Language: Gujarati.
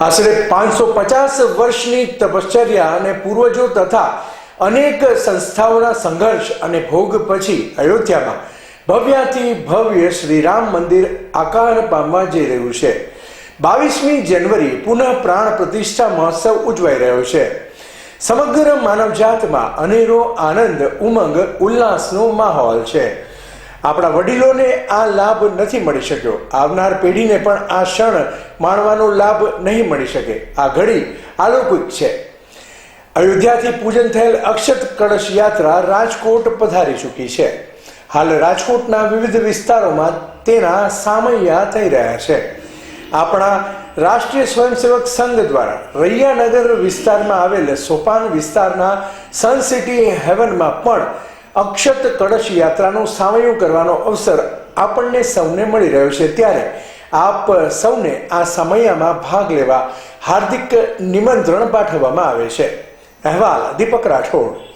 આશરે પાંચસો પચાસ વર્ષની તપશ્ચર્યા અને પૂર્વજો તથા અનેક સંસ્થાઓના સંઘર્ષ અને ભોગ પછી અયોધ્યામાં ભવ્યાથી ભવ્ય શ્રી રામ મંદિર આકાર પામવા જઈ રહ્યું છે. બાવીસમી જાન્યુઆરી પુનઃ પ્રાણ પ્રતિષ્ઠા મહોત્સવ ઉજવાઈ રહ્યો છે. સમગ્ર માનવજાતમાં અનેરો આનંદ, ઉમંગ, ઉલ્લાસનો માહોલ છે. આપણા વડીલોને આ લાભ નથી મળી શક્યો. આવનાર પેઢીને પણ આ ક્ષણ માણવાનો લાભ નહીં મળી શકે. આ ઘડી અલૌકિક છે. અયોધ્યાથી પૂજન થયેલ અક્ષત કળશ યાત્રા રાજકોટ પધારી ચૂકી છે. હાલ રાજકોટના વિવિધ વિસ્તારોમાં તેના સામૈયા થઈ રહ્યા છે. આપણા રાષ્ટ્રીય સ્વયંસેવક સંઘ દ્વારા રૈયાનગર વિસ્તારમાં આવેલ સોપાન વિસ્તારના સન સિટી હેવનમાં પણ અક્ષત કળશ યાત્રાનું સામયું કરવાનો અવસર આપણને સૌને મળી રહ્યો છે ત્યારે આપ સૌને આ સમયામાં ભાગ લેવા હાર્દિક નિમંત્રણ પાઠવવામાં આવે છે. અહેવાલ દીપક રાઠોડ.